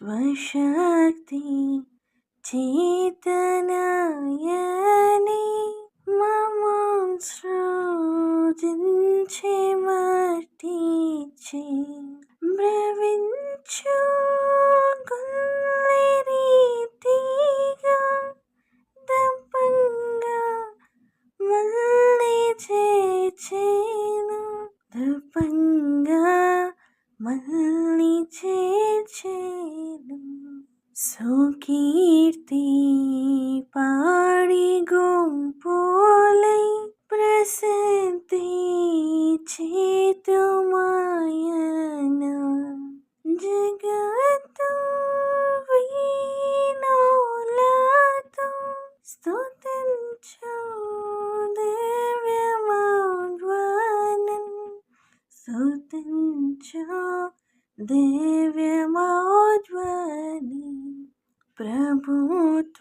స్వశక్తి చేతనాయని మమం సృజించి మటిచి బ్రవించు గొల్లి రీతిగా దప్పంగా మళ్ళీ చేను దపంగా మళ్ళీ చేచేను సుకీర్తి పాడి గుంపులై ప్రసిద్ధి చేతుమాయన. జగత్తు వీణోలతో స్తుతించు దివ్యమౌధ్వని ప్రభుత్వమున్నంతకన్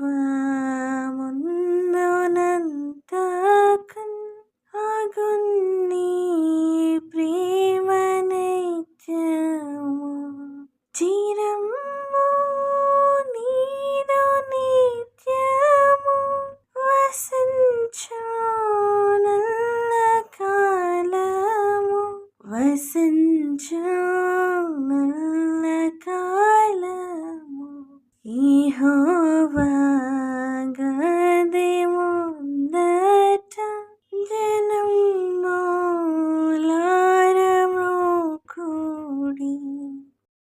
ഹോവാ